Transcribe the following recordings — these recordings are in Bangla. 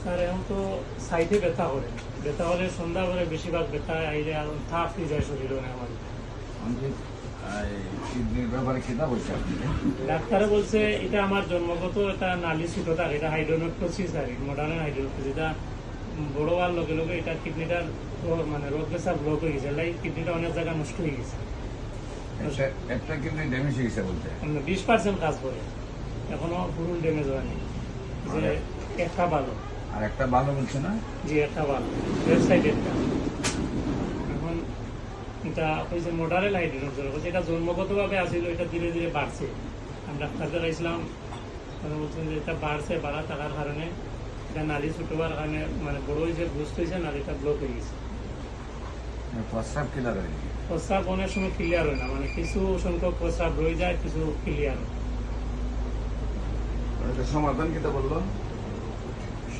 স্যার এখন তো সাইডে ব্যথা করে। ব্যথা হলে সন্ধ্যা করে বেশিরভাগ ব্যথা আইলে থাপ হয়ে যায় শরীরে আমার কিডনির ব্যাপারে কিতাব বলছি আপনি ডাক্তারে বলছে এটা আমার জন্মগত একটা নালি ছোট থাকে এটা হাইড্রোনোপ্টোসিস আর মডার্ন হাইড্রোনোপ্টোসিস এটা বড় হওয়ার লগে লগে এটা কিডনিটার মানে রোগ পেশা ব্লক হয়ে গেছে লাইক কিডনিটা অনেক জায়গা নষ্ট হয়ে গেছে। একটা কিডনি ড্যামেজ হয়ে গেছে বলতে। বিশ পার্সেন্ট কাজ করে এখনও ফুল ড্যামেজ হয়নি। যে একটা ভালো আর একটা ভালো বলছে না? জি একটা ভালো ওয়েবসাইট একটা। এখন এটা হয়েছে মডারেল হাইড্রোজেন হচ্ছে এটা জন্মগতভাবে আসছিল এটা ধীরে ধীরে বাড়ছে। আমি ডাক্তারদের আইছিলাম তারা বলছেন যে এটা বাড়ছে বাড়া থাকার কারণে। এটা নালি ছুটবার কারণে মানে বড় হয়েছে বুঝতে হয়েছে নালিটা ব্লক হয়ে গেছে। প্রস্রাব কিলার হয়ে প্রস্রাব অনেক সময় ক্লিয়ার হয় না। মানে কিছু সংখ্যক প্রস্রাব রয়ে যায় কিছু ক্লিয়ার হয় সমাধান কিতা বলল?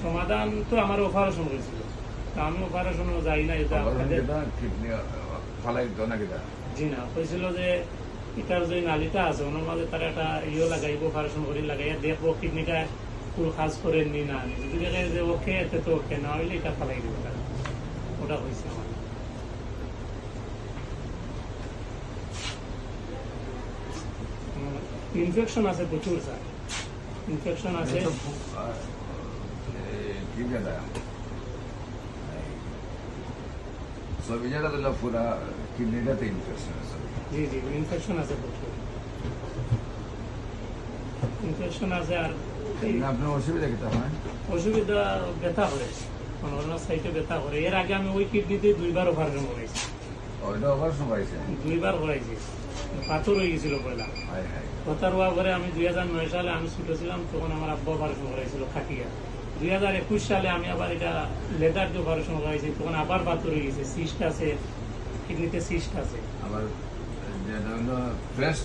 সমাধান তো আমার অপারেশন হয়েছিল। তা আমি অপারেশনও যাই না এটা সমাধান ফালাই দিত জি না কইছিল যে এটার যে নালিটা আছে ওনার মাঝে তারা একটা ইয়ে লাগাইব অপারেশন করে লাগাইয়া দেখব কিডনিটা ফুল কাজ করে নি না যদি দেখে যে ওকে এতে তো ওকে না হইলে এটা ফালাই দিব। ওটা হয়েছে আমার। ইনফেকশন আছে প্রচুর স্যার। ইনফেকশন আছে কি পুরা কিডনিটাতে ইনফেকশন আছে জি জি ইনফেকশন আছে ইনফেকশন আছে আর আপনার অসুবিধা হয় অসুবিধা ব্যথা করে ব্যথা করে এর আগে আমি ওই কিডনিতে দুইবার অপারেশন করেছি ওইটা অপারেশন পাইছে দুইবার করাইছি পাথর হয়ে গেছিল পয়লা। হাই হাই কথার হওয়া পরে আমি দুই হাজার নয় সালে আমি ছোট ছিলাম তখন আমার আব্বা অপারেশন করাইছিল খাটিয়া। দুই হাজার একুশ সালে আমি আবার এটা লেদার দিয়ে অপারেশন করাইছি তখন আবার পাথর হয়ে গেছে সিস্ট আছে কিডনিতে সিস্ট আছে। আবার যেটা হলো ফ্রেশ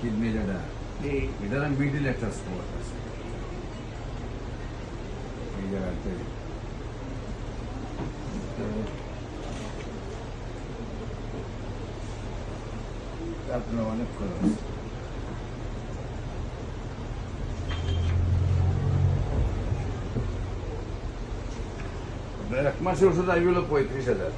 কিডনি যেটা জি। এটার মিডিল একটা স্পট আছে। এই জায়গাতে এক মাসের ওষুধ আসবে হলো পঁয়ত্রিশ হাজার